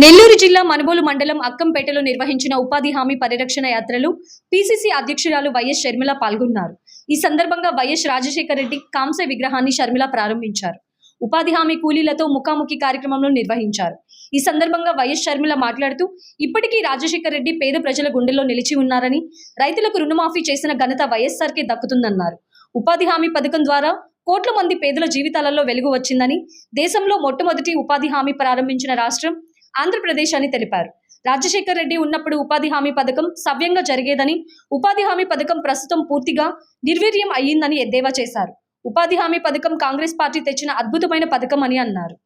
నెల్లూరు జిల్లా మనుబోలు మండలం అక్కంపేటలో నిర్వహించిన ఉపాధి హామీ పరిరక్షణ యాత్రలు పిసిసి అధ్యక్షురాలు వైఎస్ షర్మిల పాల్గొన్నారు. ఈ సందర్భంగా వైఎస్ రాజశేఖర రెడ్డి కాంస్య విగ్రహాన్ని షర్మిల ప్రారంభించారు. ఉపాధి హామీ కూలీలతో ముఖాముఖి కార్యక్రమంలో నిర్వహించారు. ఈ సందర్భంగా వైఎస్ షర్మిల మాట్లాడుతూ ఇప్పటికీ రాజశేఖర రెడ్డి పేద ప్రజల గుండెల్లో నిలిచి ఉన్నారని రైతులకు రుణమాఫీ చేసిన ఘనత వైఎస్ఆర్కే దక్కుతుందన్నారు. ఉపాధి హామీ పథకం ద్వారా కోట్ల మంది పేదల జీవితాలలో వెలుగు వచ్చిందని దేశంలో మొట్టమొదటి ఉపాధి హామీ ప్రారంభించిన రాష్ట్రం ఆంధ్రప్రదేశ్ అని తెలిపారు. రాజశేఖర్ రెడ్డి ఉన్నప్పుడు ఉపాధి హామీ పథకం సవ్యంగా జరిగేదని ఉపాధి హామీ పథకం ప్రస్తుతం పూర్తిగా నిర్వీర్యం అయ్యిందని ఎద్దేవా చేశారు. ఉపాధి హామీ పథకం కాంగ్రెస్ పార్టీ తెచ్చిన అద్భుతమైన పథకం అని అన్నారు.